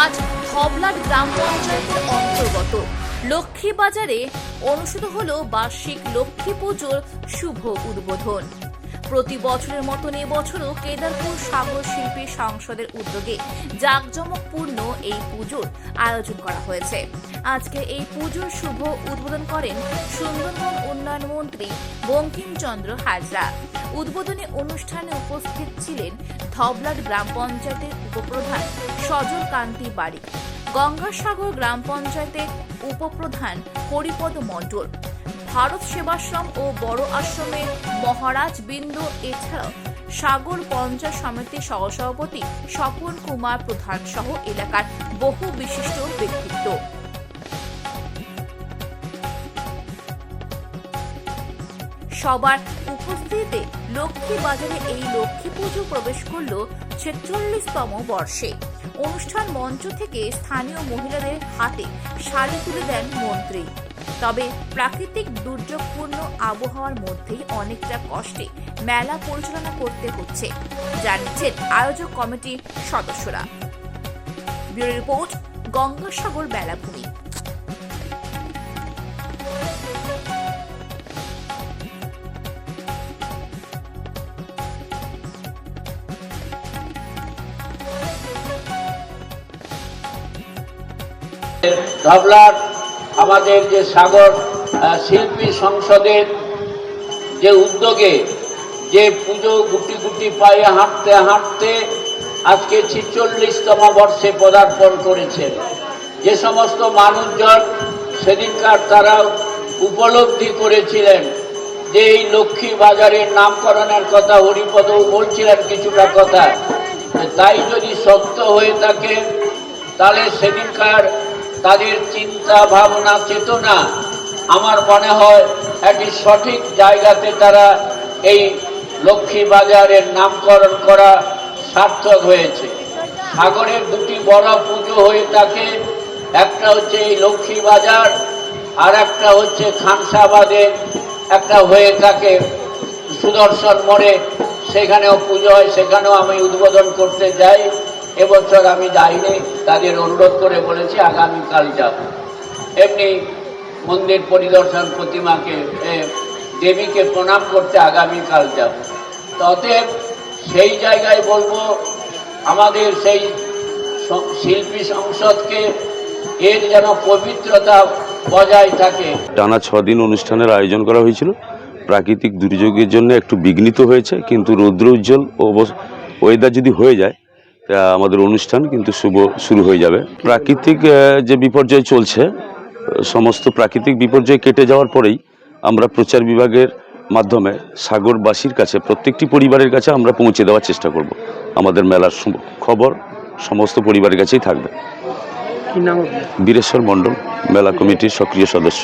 আজ ধবলাট গ্রাম পঞ্চায়েতের অন্তর্গত। লক্ষ্মীবাজারে অনুষ্ঠিত হল বার্ষিক লক্ষ্মী পুজোর শুভ উদ্বোধন। প্রতি বছরের মতন এবছরও কেদারপুর সাগর শিল্পী সংসদের উদ্যোগে জাঁকজমকপূর্ণ এই পুজোর আয়োজন করা হয়েছে। আজকে এই পুজোর শুভ উদ্বোধন করেন সুন্দরবন উন্নয়ন মন্ত্রী বঙ্কিমচন্দ্র হাজরা। উদ্বোধনী অনুষ্ঠানে উপস্থিত ছিলেন ধবলাট গ্রাম পঞ্চায়েতের উপপ্রধান সজল কান্তি বাড়ি, গঙ্গাসাগর গ্রাম পঞ্চায়েতের উপপ্রধান হরিপদ মণ্ডল ভারত সেবাশ্রম ও বড় আশ্রমের মহারাজ বিন্দু, এছাড়াও সাগর পঞ্চায়েত সমিতির সহসভাপতি স্বপন কুমার প্রধান সহ এলাকার বহু বিশিষ্ট ব্যক্তিত্ব। সবার উপস্থিতিতে লক্ষ্মী বাজারে এই লক্ষ্মী পুজো প্রবেশ করল ছেচল্লিশতম বর্ষে। অনুষ্ঠান মঞ্চ থেকে স্থানীয় মহিলাদের হাতে শাড়ি তুলে দেন মন্ত্রী। তবে প্রাকৃতিক দুর্যোগপূর্ণ আবহাওয়ার মধ্যেই অনেকটা কষ্টে মেলা পরিচালনা করতে হচ্ছে, জানিয়েছেন আয়োজক কমিটির সদস্যরা। ব্যুরো রিপোর্ট, গঙ্গাসাগর বেলাভূমি। ধবলার আমাদের যে সাগর শিল্পী সংসদের যে উদ্যোগে যে পুজো গুটি গুটি পায়ে হাঁটতে হাঁটতে আজকে ছিচল্লিশতম বর্ষে পদার্পণ করেছেন। যে সমস্ত মানুষজন সেদিনকার তারা উপলব্ধি করেছিলেন যে এই লক্ষ্মী বাজারের নামকরণের কথা হরিপদও বলছিলেন কিছুটা কথা। তাই যদি সত্য হয়ে থাকে, তাহলে সেদিনকার তাদের চিন্তা ভাবনা চেতনা আমার মনে হয় একটি সঠিক জায়গাতে তারা এই লক্ষ্মী বাজারের নামকরণ করা সার্থক হয়েছে। সাগরের দুটি বড় পুজো হয়ে থাকে, একটা হচ্ছে এই লক্ষ্মী বাজার আর একটা হচ্ছে খানসাবাদের একটা হয়ে থাকে সুদর্শন মোড়ে। সেখানেও পুজো হয়, সেখানেও আমি উদ্বোধন করতে যাই। এবছর আমি যাইনি, তাদের অনুরোধ করে বলেছি আগামীকাল যাব। এমনি মন্দির পরিদর্শন প্রতিমাকে দেবীকে প্রণাম করতে আগামীকাল যাব। অতএব সেই জায়গায় বলব, আমাদের সেই শিল্পী সংসদকে এর যেন পবিত্রতা বজায় থাকে। টানা ছ দিন অনুষ্ঠানের আয়োজন করা হয়েছিল। প্রাকৃতিক দুর্যোগের জন্য একটু বিঘ্নিত হয়েছে, কিন্তু রৌদ্র উজ্জ্বল ওয়েদার যদি হয়ে যায় আমাদের অনুষ্ঠান কিন্তু শুভ শুরু হয়ে যাবে। প্রাকৃতিক যে বিপর্যয় চলছে সমস্ত প্রাকৃতিক বিপর্যয় কেটে যাওয়ার পরেই আমরা প্রচার বিভাগের মাধ্যমে সাগরবাসীর কাছে প্রত্যেকটি পরিবারের কাছে আমরা পৌঁছে দেওয়ার চেষ্টা করব। আমাদের মেলার খবর সমস্ত পরিবারের কাছেই থাকবে? বীরেশ্বর মণ্ডল মেলা কমিটির সক্রিয় সদস্য।